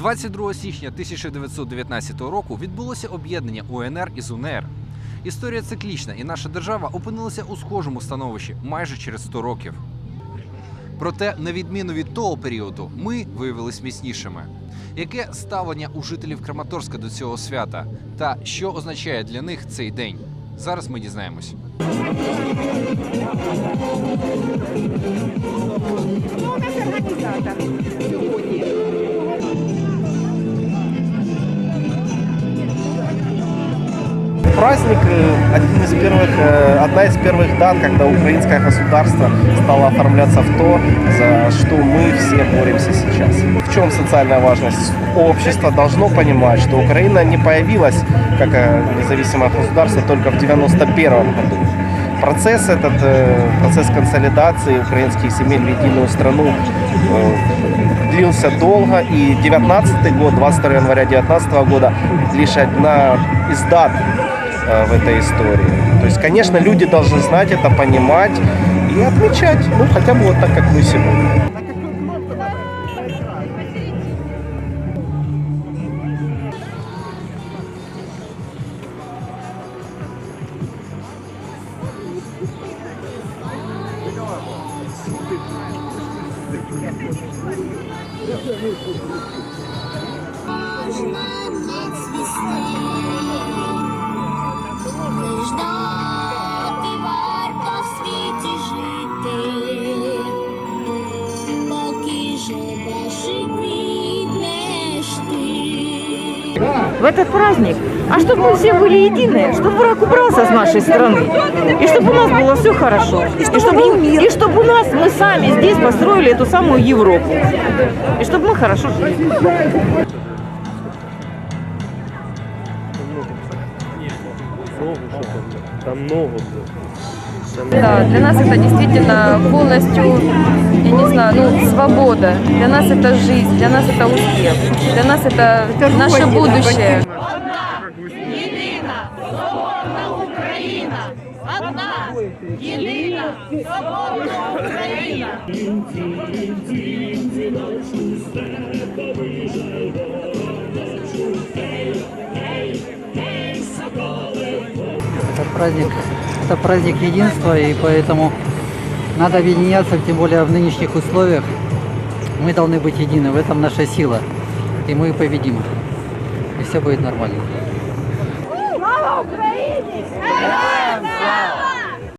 22 січня 1919 року відбулося об'єднання УНР із УНР. Історія циклічна, і наша держава опинилася у схожому становищі майже через 100 років. Проте, на відміну від того періоду, ми виявились міцнішими. Яке ставлення у жителів Краматорська до цього свята та що означає для них цей день? Зараз ми дізнаємось. Ну, організатор Праздник э, один из первых, э, одна из первых дат, когда украинское государство стало оформляться в то, за что мы все боремся сейчас. В чем социальная важность? Общество должно понимать, что Украина не появилась как э, независимое государство только в 91 году. Процесс этот, процесс консолидации украинских земель в единую страну длился долго. И 19 год, 22 января 19 года, лишь одна из дат э, в этой истории. То есть, конечно, люди должны знать это, понимать и отмечать, ну, хотя бы вот так, как мы сегодня Ждати варто в світі жити, поки живеш і квітнеш ти. в этот праздник, а чтобы мы все были едины, чтобы враг убрался с нашей страны, и чтобы у нас было все хорошо, и чтобы, и чтобы у нас мы сами здесь построили эту самую Европу, и чтобы мы хорошо жили. Да, для нас это действительно полностью, я не знаю, ну, свобода. Для нас это жизнь, для нас это успех, для нас это наше будущее. Это праздник, это праздник единства, и поэтому надо объединяться, тем более в нынешних условиях. Мы должны быть едины, в этом наша сила. И мы победим. И все будет нормально. Слава Україні!